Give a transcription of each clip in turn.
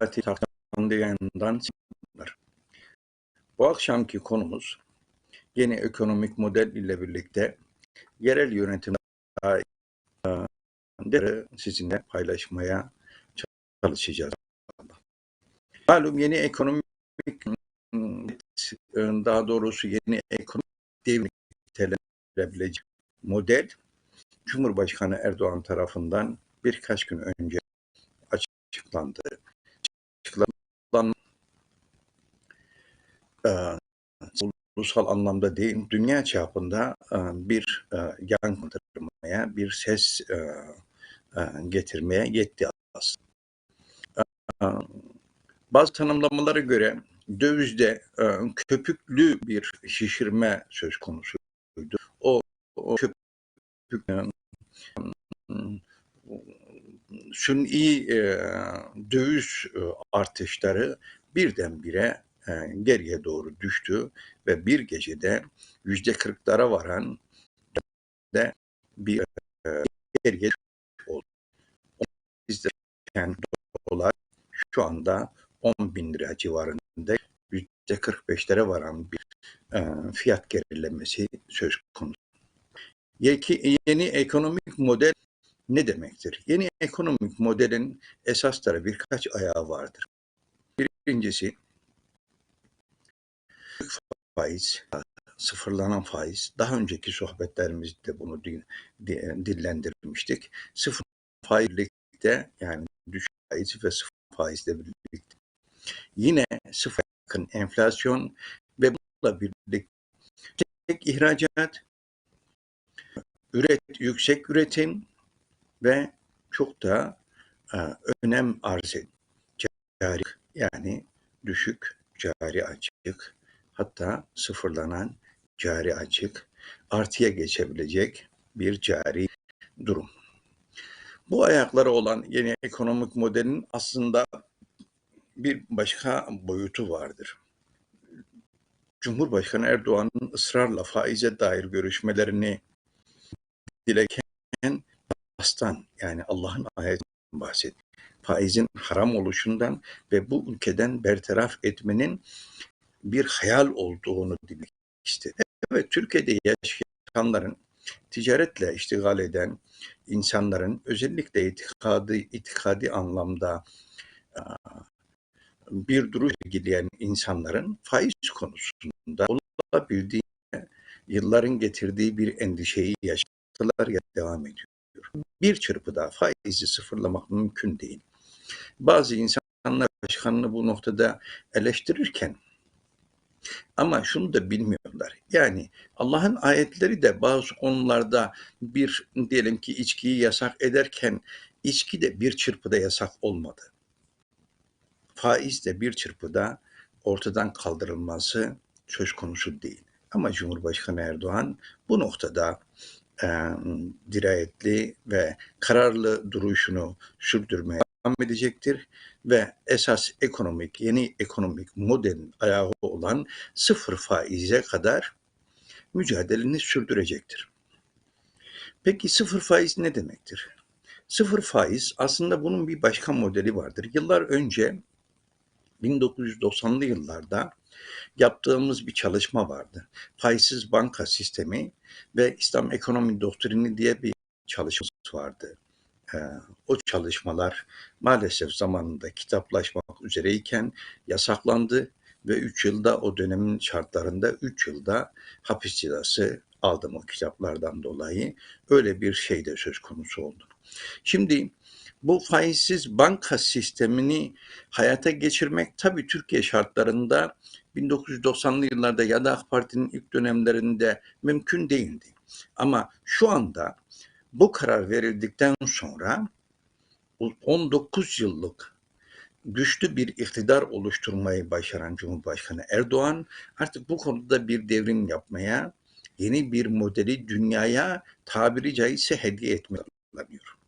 Fatih Taksandıyan'dan selamlar. Bu akşamki konumuz yeni ekonomik model ile birlikte yerel yönetim sizinle paylaşmaya çalışacağız. Malum yeni ekonomik daha doğrusu yeni ekonomik nitelenebilecek model Cumhurbaşkanı Erdoğan tarafından birkaç gün önce açıklandı. Açıklanan e, ulusal anlamda değil, dünya çapında e, bir e, yankıtırmaya, bir ses e, e, getirmeye yetti aslında. E, bazı tanımlamalara göre dövizde e, köpüklü bir şişirme söz konusuydu. O, o köpük sünni e, döviz e, artışları birdenbire e, geriye doğru düştü ve bir gecede yüzde kırklara varan de bir e, geriye oldu. Bizde dolar şu anda 10 bin lira civarında yüzde 45'lere varan bir e, fiyat gerilemesi söz konusu. Yeni ekonomik model ne demektir? Yeni ekonomik modelin esasları birkaç ayağı vardır. Birincisi faiz, sıfırlanan faiz. Daha önceki sohbetlerimizde bunu dillendirmiştik. Sıfır faizlikte yani düşük faiz ve sıfır faizle birlikte. Yine sıfır yakın enflasyon ve bununla birlikte yüksek ihracat, üret, yüksek üretim ve çok da e, önem arz eden cari yani düşük cari açık hatta sıfırlanan cari açık artıya geçebilecek bir cari durum. Bu ayakları olan yeni ekonomik modelin aslında bir başka boyutu vardır. Cumhurbaşkanı Erdoğan'ın ısrarla faize dair görüşmelerini dileken astan yani Allah'ın ayetinden bahsediyor. Faizin haram oluşundan ve bu ülkeden bertaraf etmenin bir hayal olduğunu demek istedi. Evet Türkiye'de yaşayanların ticaretle iştigal eden insanların özellikle itikadi, itikadi anlamda bir duruş gidiyen insanların faiz konusunda olabildiği yılların getirdiği bir endişeyi yaşadılar ya devam ediyor. Bir çırpıda faizi sıfırlamak mümkün değil. Bazı insanlar başkanını bu noktada eleştirirken ama şunu da bilmiyorlar. Yani Allah'ın ayetleri de bazı konularda bir diyelim ki içkiyi yasak ederken içki de bir çırpıda yasak olmadı. Faiz de bir çırpıda ortadan kaldırılması söz konusu değil. Ama Cumhurbaşkanı Erdoğan bu noktada e, dirayetli ve kararlı duruşunu sürdürmeye devam edecektir ve esas ekonomik, yeni ekonomik modelin ayağı olan sıfır faize kadar mücadeleni sürdürecektir. Peki sıfır faiz ne demektir? Sıfır faiz aslında bunun bir başka modeli vardır. Yıllar önce 1990'lı yıllarda yaptığımız bir çalışma vardı. Faizsiz banka sistemi ve İslam ekonomi doktrini diye bir çalışmamız vardı. Ee, o çalışmalar maalesef zamanında kitaplaşmak üzereyken yasaklandı ve 3 yılda o dönemin şartlarında 3 yılda hapis cezası aldım o kitaplardan dolayı. Öyle bir şey de söz konusu oldu. Şimdi bu faizsiz banka sistemini hayata geçirmek tabii Türkiye şartlarında 1990'lı yıllarda ya da AK Parti'nin ilk dönemlerinde mümkün değildi. Ama şu anda bu karar verildikten sonra 19 yıllık güçlü bir iktidar oluşturmayı başaran Cumhurbaşkanı Erdoğan artık bu konuda bir devrim yapmaya, yeni bir modeli dünyaya tabiri caizse hediye etmeye planlıyor.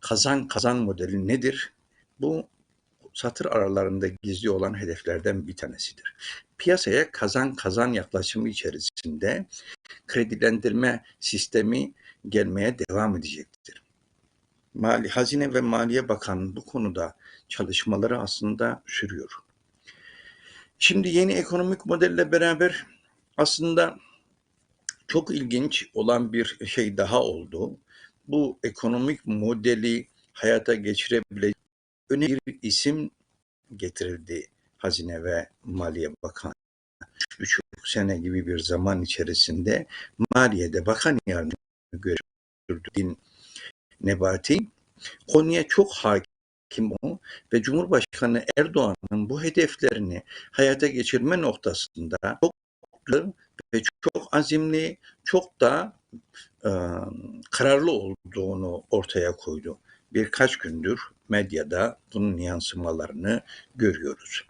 Kazan kazan modeli nedir? Bu satır aralarında gizli olan hedeflerden bir tanesidir. Piyasaya kazan kazan yaklaşımı içerisinde kredilendirme sistemi gelmeye devam edecektir. Mali, Hazine ve Maliye Bakanı bu konuda çalışmaları aslında sürüyor. Şimdi yeni ekonomik modelle beraber aslında çok ilginç olan bir şey daha oldu. Bu ekonomik modeli hayata geçirebilecek önemli bir isim getirildi Hazine ve Maliye Bakanı. Üç buçuk sene gibi bir zaman içerisinde Maliye'de bakan yardımcı gördüğün Nebati konuya çok hakim o ve Cumhurbaşkanı Erdoğan'ın bu hedeflerini hayata geçirme noktasında çok ve çok azimli, çok da e, kararlı olduğunu ortaya koydu. Birkaç gündür medyada bunun yansımalarını görüyoruz.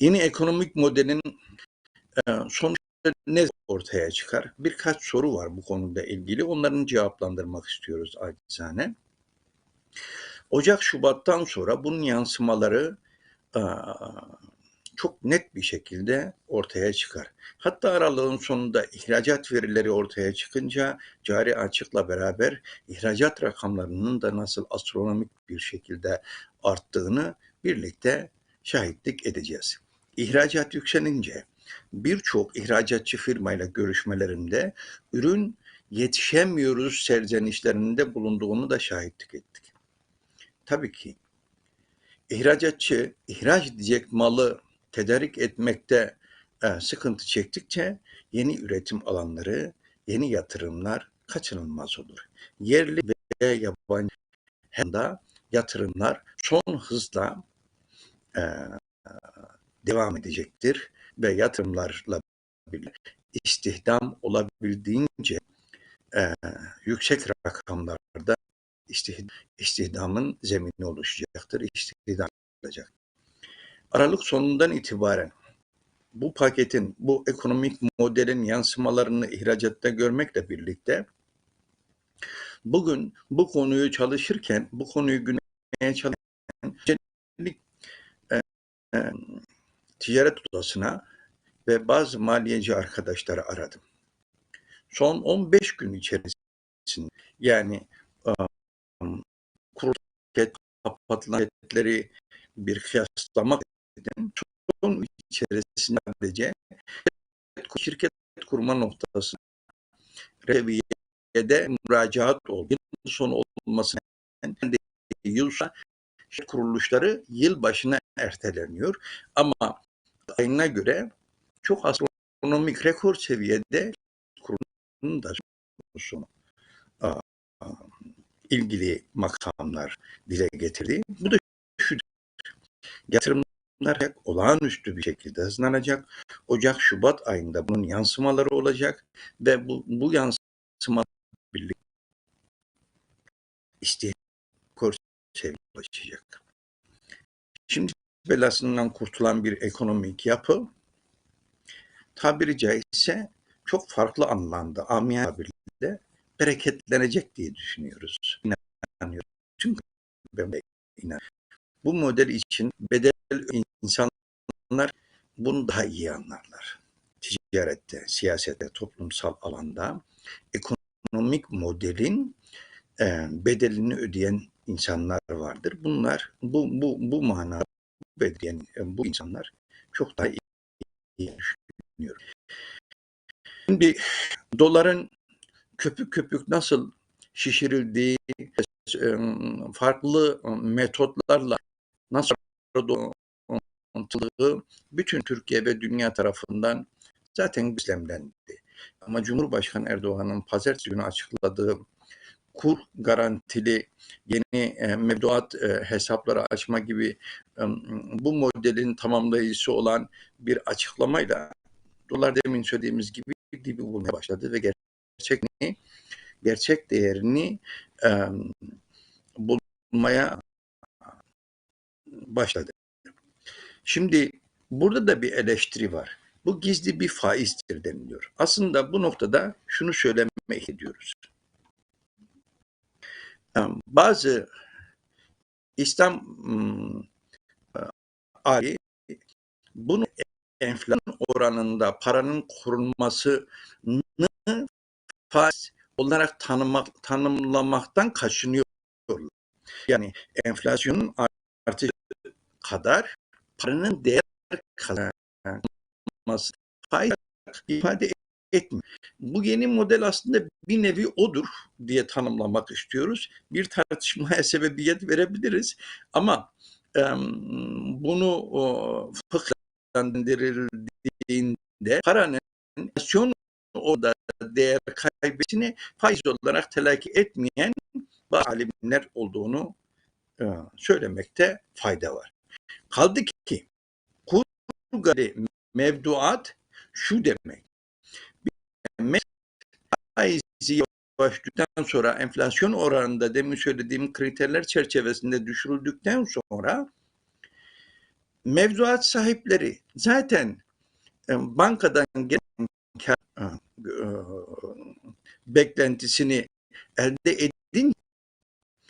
Yeni ekonomik modelin e, sonuçları ne ortaya çıkar? Birkaç soru var bu konuda ilgili. Onların cevaplandırmak istiyoruz acizane. Ocak Şubat'tan sonra bunun yansımaları e, çok net bir şekilde ortaya çıkar. Hatta aralığın sonunda ihracat verileri ortaya çıkınca cari açıkla beraber ihracat rakamlarının da nasıl astronomik bir şekilde arttığını birlikte şahitlik edeceğiz. İhracat yükselince birçok ihracatçı firmayla görüşmelerimde ürün yetişemiyoruz serzenişlerinde bulunduğunu da şahitlik ettik. Tabii ki ihracatçı ihraç edecek malı tedarik etmekte e, sıkıntı çektikçe yeni üretim alanları, yeni yatırımlar kaçınılmaz olur. Yerli ve yabancı hem de yatırımlar son hızla e, devam edecektir ve yatırımlarla istihdam olabildiğince e, yüksek rakamlarda istihdamın zemini oluşacaktır, istihdam olacak. Aralık sonundan itibaren bu paketin, bu ekonomik modelin yansımalarını ihracatta görmekle birlikte bugün bu konuyu çalışırken, bu konuyu gündeme çalışırken e, e, ticaret odasına ve bazı maliyeci arkadaşları aradım. Son 15 gün içerisinde yani um, kurul kapatılan bir kıyaslamak. Son içerisinde sadece şirket kurma noktası reviyede müracaat oldu. Yıl sonu olmasına yıl kuruluşları yıl başına erteleniyor. Ama ayına göre çok astronomik rekor seviyede kurulunun da sonu ilgili makamlar dile getirdi. Bu da şu yatırımlar olağanüstü bir şekilde hızlanacak. Ocak, Şubat ayında bunun yansımaları olacak ve bu, bu yansıma birlikte istihdam seviyeye. Şimdi belasından kurtulan bir ekonomik yapı tabiri caizse çok farklı anlamda amiyane tabirle bereketlenecek diye düşünüyoruz. İnanıyoruz. Çünkü ben inanıyorum. Bu model için bedel insanlar bunu daha iyi anlarlar. Ticarette, siyasette, toplumsal alanda ekonomik modelin e, bedelini ödeyen insanlar vardır. Bunlar bu bu bu manada ödeyen e, bu insanlar çok daha iyi, iyi düşünüyor. Şimdi doların köpük köpük nasıl şişirildiği, e, farklı metotlarla nasıl doğrultuluğu bütün Türkiye ve dünya tarafından zaten gözlemlendi. Ama Cumhurbaşkanı Erdoğan'ın pazartesi günü açıkladığı kur garantili yeni e, mevduat e, hesapları açma gibi e, bu modelin tamamlayıcısı olan bir açıklamayla dolar demin söylediğimiz gibi dibi bulmaya başladı ve gerçek gerçek değerini e, bulmaya başladı. Şimdi burada da bir eleştiri var. Bu gizli bir faizdir deniliyor. Aslında bu noktada şunu söylemek ediyoruz. Bazı İslam ali bunu enflasyon oranında paranın korunmasını faiz olarak tanımak, tanımlamaktan kaçınıyorlar. Yani enflasyonun artışı kadar paranın değer kazanması faiz ifade etmiyor. Bu yeni model aslında bir nevi odur diye tanımlamak istiyoruz. Bir tartışmaya sebebiyet verebiliriz ama e, bunu o, fıkhandirildiğinde paranın enflasyon orada değer kaybetini faiz olarak telakki etmeyen bazı alimler olduğunu e, söylemekte fayda var. Kaldı ki kurgali mevduat şu demek. Faizi başladıktan sonra enflasyon oranında demin söylediğim kriterler çerçevesinde düşürüldükten sonra mevduat sahipleri zaten e, bankadan gelen kar e, beklentisini elde edin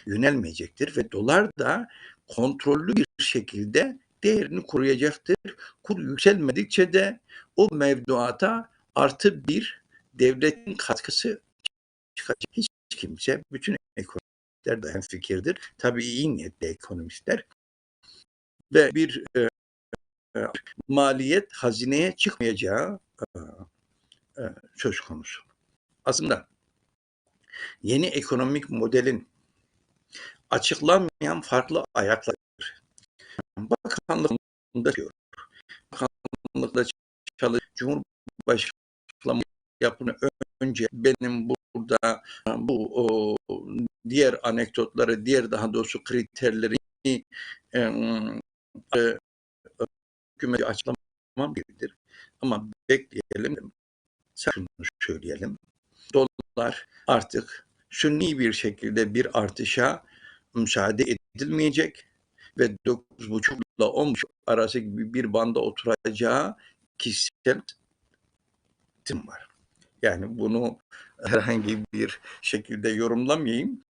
yönelmeyecektir ve dolar da kontrollü bir şekilde değerini koruyacaktır. Kur yükselmedikçe de o mevduata artı bir devletin katkısı çıkacak. Hiç kimse, bütün ekonomistler de fikirdir. Tabii iyi niyetli ekonomistler ve bir e, e, maliyet hazineye çıkmayacağı e, e, söz konusu. Aslında yeni ekonomik modelin açıklanmayan farklı ayakları bakanlıkta diyor. Bakanlıkta çalış Cumhurbaşkanlığı yapını önce benim burada bu o, diğer anekdotları, diğer daha doğrusu kriterleri e, e, hükümeti açıklamam gerekir. Ama bekleyelim, şunu söyleyelim. Dolar artık sünni bir şekilde bir artışa müsaade edilmeyecek ve 9,5 ile 10,5 arası gibi bir banda oturacağı kişisel var. Yani bunu herhangi bir şekilde yorumlamayayım.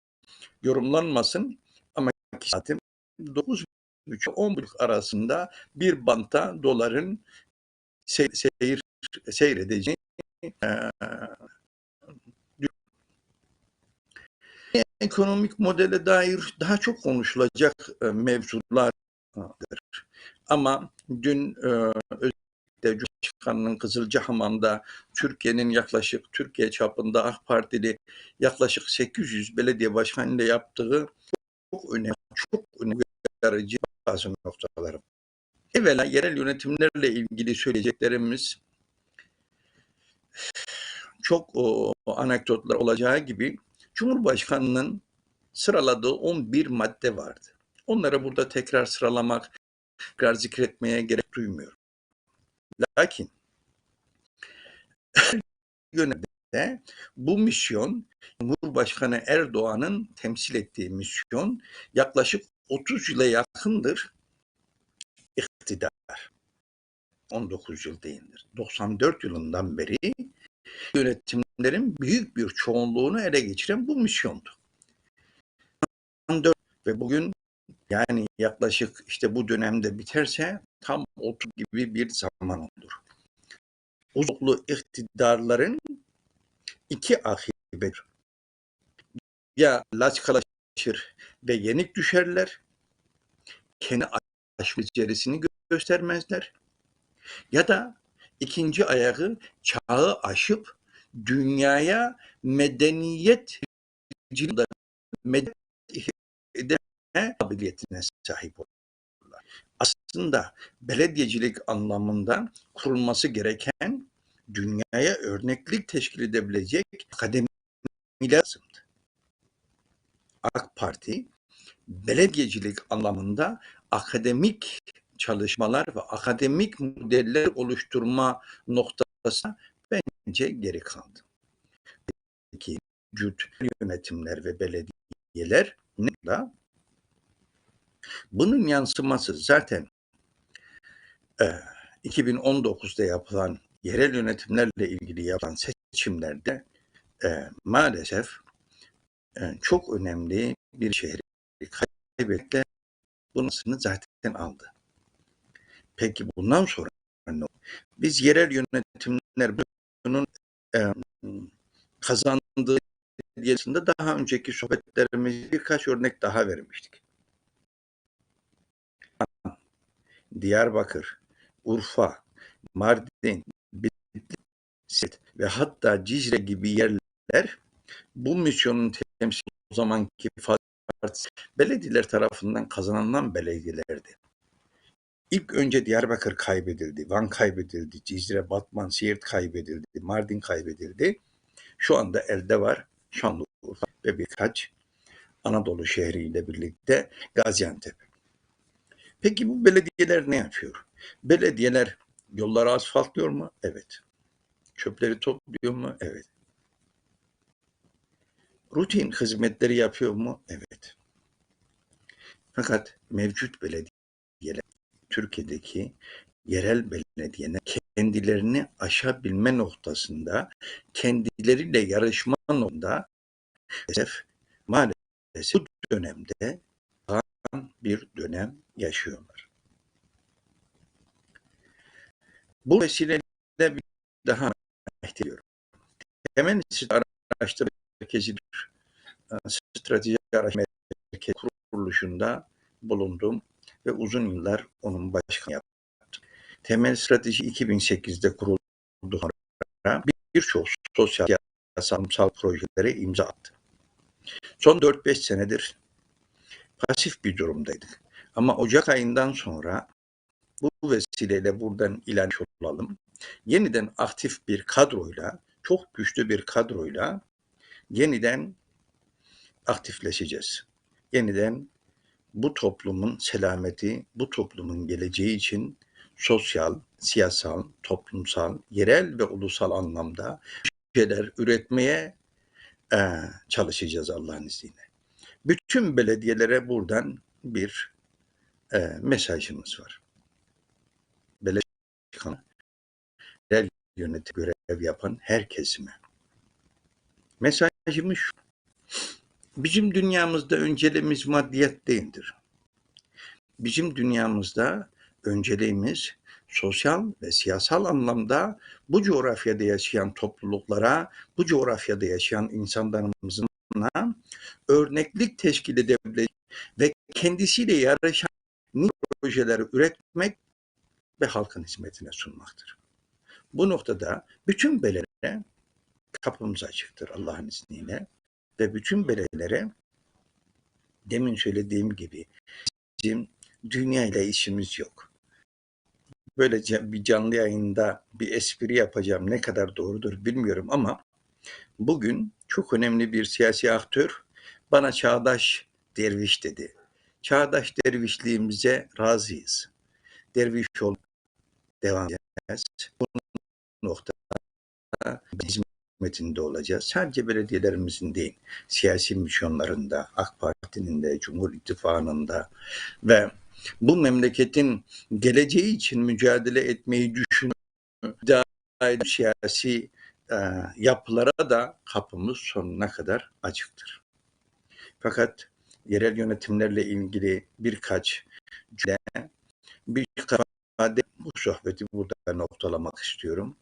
Yorumlanmasın ama zaten 9,5-10,5 arasında bir banta doların seyir, seyredeceği ekonomik modele dair daha çok konuşulacak e, mevzulardır. Ama dün e, özellikle Cumhurbaşkanı'nın Kızılcahamam'da Türkiye'nin yaklaşık Türkiye çapında AK Partili yaklaşık 800 belediye başkanıyla yaptığı çok önemli, çok önemli uyarıcı bazı noktalarım. Evvela yerel yönetimlerle ilgili söyleyeceklerimiz çok o, anekdotlar olacağı gibi Cumhurbaşkanının sıraladığı 11 madde vardı. Onları burada tekrar sıralamak, tekrar zikretmeye gerek duymuyorum. Lakin yönetmede bu misyon Cumhurbaşkanı Erdoğan'ın temsil ettiği misyon yaklaşık 30 yıla yakındır iktidar. 19 yıl değildir. 94 yılından beri yönetimlerin büyük bir çoğunluğunu ele geçiren bu misyondu. Ve bugün yani yaklaşık işte bu dönemde biterse tam 30 gibi bir zaman olur. Uzaklı iktidarların iki akıbeti ya laçkalaşır ve yenik düşerler, kendi aşk becerisini göstermezler ya da ikinci ayağı çağı aşıp dünyaya medeniyet edeme kabiliyetine sahip olurlar. Aslında belediyecilik anlamında kurulması gereken dünyaya örneklik teşkil edebilecek akademi lazımdı. AK Parti belediyecilik anlamında akademik çalışmalar ve akademik modeller oluşturma noktasına geri kaldı. Peki mevcut yönetimler ve belediyeler ne da? Bunun yansıması zaten e, 2019'da yapılan yerel yönetimlerle ilgili yapılan seçimlerde e, maalesef e, çok önemli bir şehri kaybettiler. Bunun zaten aldı. Peki bundan sonra Biz yerel yönetimler bunun e, kazandığı Belediyesi'nde daha önceki sohbetlerimizde birkaç örnek daha vermiştik. Diyarbakır, Urfa, Mardin, Bitlis ve hatta Cizre gibi yerler bu misyonun temsili o zamanki partisi belediyeler tarafından kazanılan belediyelerdi. İlk önce Diyarbakır kaybedildi, Van kaybedildi, Cizre, Batman, Siirt kaybedildi, Mardin kaybedildi. Şu anda elde var Şanlıurfa ve birkaç Anadolu şehriyle birlikte Gaziantep. Peki bu belediyeler ne yapıyor? Belediyeler yolları asfaltlıyor mu? Evet. Çöpleri topluyor mu? Evet. Rutin hizmetleri yapıyor mu? Evet. Fakat mevcut belediyeler Türkiye'deki yerel belediyeler kendilerini aşabilme noktasında kendileriyle yarışma noktasında maalesef, maalesef bu dönemde bir dönem yaşıyorlar. Bu vesileyle bir daha ihtiyıyorum. Temel araştırma merkezi strateji araştırma merkezi kuruluşunda bulundum ve uzun yıllar onun başkanı yaptım. Temel strateji 2008'de kuruldu sonra birçok sosyal yasalımsal projelere imza attı. Son 4-5 senedir pasif bir durumdaydık. Ama Ocak ayından sonra bu vesileyle buradan ilerlemiş olalım. Yeniden aktif bir kadroyla, çok güçlü bir kadroyla yeniden aktifleşeceğiz. Yeniden bu toplumun selameti, bu toplumun geleceği için sosyal, siyasal, toplumsal, yerel ve ulusal anlamda şeyler üretmeye e, çalışacağız Allah'ın izniyle. Bütün belediyelere buradan bir e, mesajımız var. Belediye yerel yönetim görev yapan herkesime. Mesajımız şu. Bizim dünyamızda önceliğimiz maddiyat değildir. Bizim dünyamızda önceliğimiz sosyal ve siyasal anlamda bu coğrafyada yaşayan topluluklara, bu coğrafyada yaşayan insanlarımızın örneklik teşkil edebilecek ve kendisiyle yarışan projeleri üretmek ve halkın hizmetine sunmaktır. Bu noktada bütün belediye kapımız açıktır Allah'ın izniyle ve bütün belediyelere demin söylediğim gibi bizim dünya ile işimiz yok. Böylece bir canlı yayında bir espri yapacağım ne kadar doğrudur bilmiyorum ama bugün çok önemli bir siyasi aktör bana çağdaş derviş dedi. Çağdaş dervişliğimize razıyız. Derviş ol devam edeceğiz. Bu noktada hizmetinde olacağız. Sadece belediyelerimizin değil, siyasi misyonlarında, AK Parti'nin de, Cumhur İttifakı'nın ve bu memleketin geleceği için mücadele etmeyi düşünen siyasi e, yapılara da kapımız sonuna kadar açıktır. Fakat yerel yönetimlerle ilgili birkaç cümle, bir ifade bu sohbeti burada noktalamak istiyorum.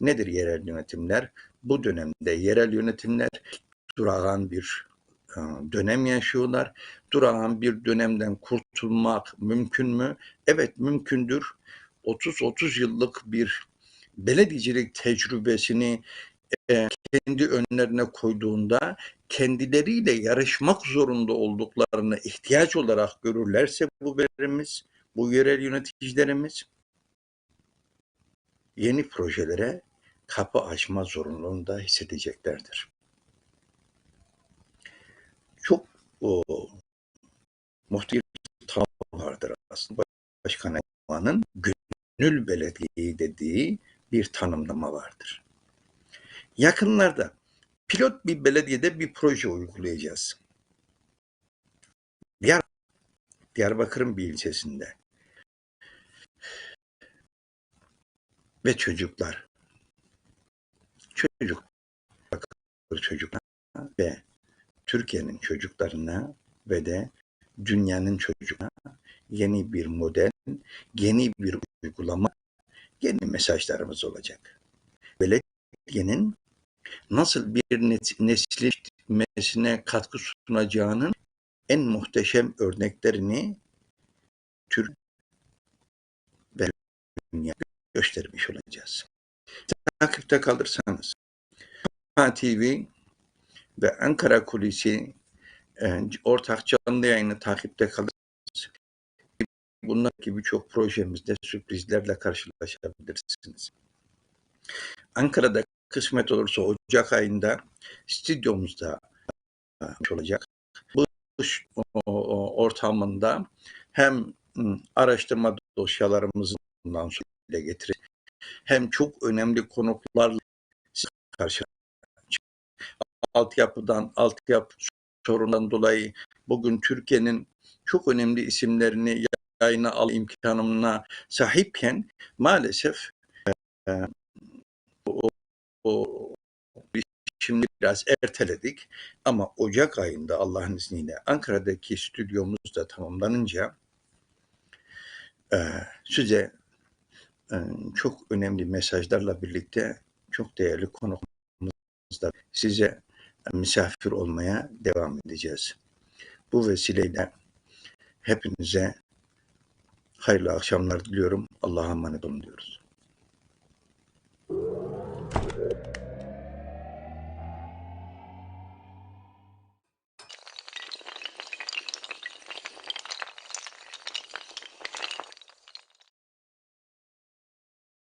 Nedir yerel yönetimler? Bu dönemde yerel yönetimler durağan bir e, dönem yaşıyorlar. Durağan bir dönemden kurtulmak mümkün mü? Evet mümkündür. 30-30 yıllık bir belediyecilik tecrübesini e, kendi önlerine koyduğunda kendileriyle yarışmak zorunda olduklarını ihtiyaç olarak görürlerse bu verimiz, bu yerel yöneticilerimiz yeni projelere kapı açma zorunluluğunda hissedeceklerdir. Çok o, muhtemel tam vardır aslında. Başkan Erdoğan'ın gönül belediyeyi dediği bir tanımlama vardır. Yakınlarda pilot bir belediyede bir proje uygulayacağız. Diyar, Diyarbakır'ın bir ilçesinde. Ve çocuklar. Çocuk. Çocuklar ve Türkiye'nin çocuklarına ve de dünyanın çocuklarına yeni bir model, yeni bir uygulama, yeni mesajlarımız olacak. Belediyenin nasıl bir nesli katkı sunacağının en muhteşem örneklerini Türk ve dünya göstermiş olacağız. Takipte kalırsanız TV ve Ankara Kulisi e, ortak canlı yayını takipte kalırsanız bunlar gibi birçok projemizde sürprizlerle karşılaşabilirsiniz. Ankara'da kısmet olursa Ocak ayında stüdyomuzda e, olacak. Bu ortamında hem m, araştırma dosyalarımızı bundan sonra dile getiririz. Hem çok önemli konuklarla karşı altyapıdan, altyapı sorundan dolayı bugün Türkiye'nin çok önemli isimlerini yayına al imkanına sahipken maalesef e, o, o şimdi biraz erteledik. Ama Ocak ayında Allah'ın izniyle Ankara'daki stüdyomuz da tamamlanınca e, size çok önemli mesajlarla birlikte çok değerli konuklarımızla size misafir olmaya devam edeceğiz. Bu vesileyle hepinize hayırlı akşamlar diliyorum. Allah'a emanet olun diyoruz.